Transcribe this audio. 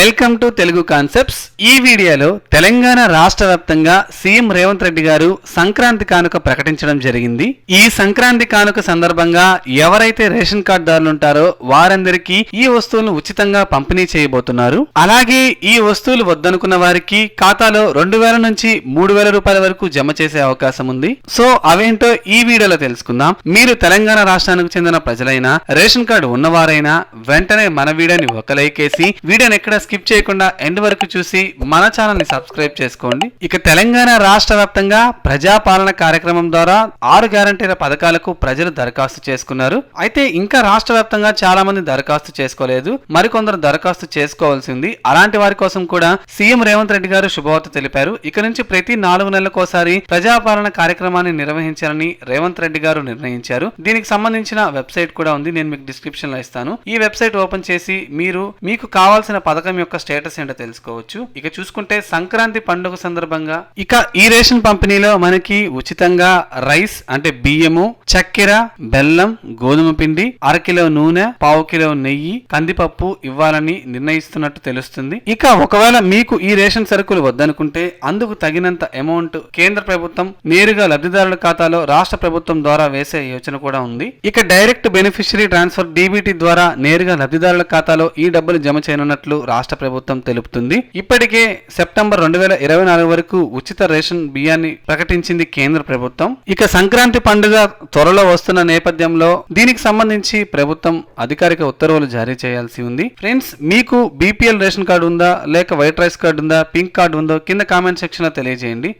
Welcome to Telugu concepts ఈ వీడియోలో తెలంగాణ రాష్ట్ర వ్యాప్తంగా సీఎం రేవంత్ రెడ్డి గారు సంక్రాంతి కానుక ప్రకటించడం జరిగింది. ఈ సంక్రాంతి కానుక సందర్భంగా ఎవరైతే రేషన్ కార్డుదారులు ఉంటారో వారందరికీ ఈ వస్తువులను ఉచితంగా పంపిణీ చేయబోతున్నారు. అలాగే ఈ వస్తువులు వద్దనుకున్న వారికి ఖాతాలో రెండు వేల నుంచి మూడు వేల రూపాయల వరకు జమ చేసే అవకాశం ఉంది. సో అవేంటో ఈ వీడియోలో తెలుసుకుందాం. మీరు తెలంగాణ రాష్ట్రానికి చెందిన ప్రజలైనా రేషన్ కార్డు ఉన్నవారైనా వెంటనే మన వీడియోని ఒక లైక్ వేసి వీడియోని ఎక్కడ స్కిప్ చేయకుండా ఎండ్ వరకు చూసి మన ఛానల్ని సబ్స్క్రైబ్ చేసుకోండి. ఇక తెలంగాణ రాష్ట్ర వ్యాప్తంగా ప్రజాపాలన కార్యక్రమం ద్వారా ఆరు గ్యారంటీల పథకాలకు ప్రజలు దరఖాస్తు చేసుకున్నారు. అయితే ఇంకా రాష్ట్ర వ్యాప్తంగా చాలా మంది దరఖాస్తు చేసుకోలేదు. మరికొందరు దరఖాస్తు చేసుకోవాల్సింది. అలాంటి వారి కోసం కూడా సీఎం రేవంత్ రెడ్డి గారు శుభవార్త తెలిపారు. ఇక నుంచి ప్రతి నాలుగు నెలలకోసారి ప్రజాపాలన కార్యక్రమాన్ని నిర్వహించాలని రేవంత్ రెడ్డి గారు నిర్ణయించారు. దీనికి సంబంధించిన వెబ్సైట్ కూడా ఉంది. నేను మీకు డిస్క్రిప్షన్లో ఇస్తాను. ఈ వెబ్సైట్ ఓపెన్ చేసి మీరు మీకు కావాల్సిన పథకం యొక్క స్టేటస్ ఏంటో తెలుసుకోవచ్చు. ఇక చూసుకుంటే సంక్రాంతి పండుగ సందర్భంగా ఇక ఈ రేషన్ పంపిణీలో మనకి ఉచితంగా రైస్ అంటే బియ్యము చక్కెర బెల్లం గోధుమ పిండి అరకిలో నూనె పావు కిలో నెయ్యి కందిపప్పు ఇవ్వాలని నిర్ణయిస్తున్నట్టు తెలుస్తుంది. ఇక ఒకవేళ మీకు ఈ రేషన్ సరుకులు వద్దనుకుంటే అందుకు తగినంత అమౌంట్ కేంద్ర ప్రభుత్వం నేరుగా లబ్ధిదారుల ఖాతాలో రాష్ట్ర ప్రభుత్వం ద్వారా వేసే యోచన కూడా ఉంది. ఇక డైరెక్ట్ బెనిఫిషరీ ట్రాన్స్ఫర్ డీబీటీ ద్వారా నేరుగా లబ్ధిదారుల ఖాతాలో ఈ డబ్బులు జమ చేయనున్నట్లు రాష్ట్ర ప్రభుత్వం తెలుపుతుంది. ఇప్పటికే సెప్టెంబర్ రెండు వేల ఇరవై నాలుగు వరకు ఉచిత రేషన్ బియ్యాన్ని ప్రకటించింది కేంద్ర ప్రభుత్వం. ఇక సంక్రాంతి పండుగ త్వరలో వస్తున్న నేపథ్యంలో దీనికి సంబంధించి ప్రభుత్వం అధికారిక ఉత్తర్వులు జారీ చేయాల్సి ఉంది. ఫ్రెండ్స్ మీకు బీపీఎల్ రేషన్ కార్డు ఉందా? లేక వైట్ రైస్ కార్డు ఉందా? పింక్ కార్డు ఉందో? కింద కామెంట్ సెక్షన్లో తెలియజేయండి.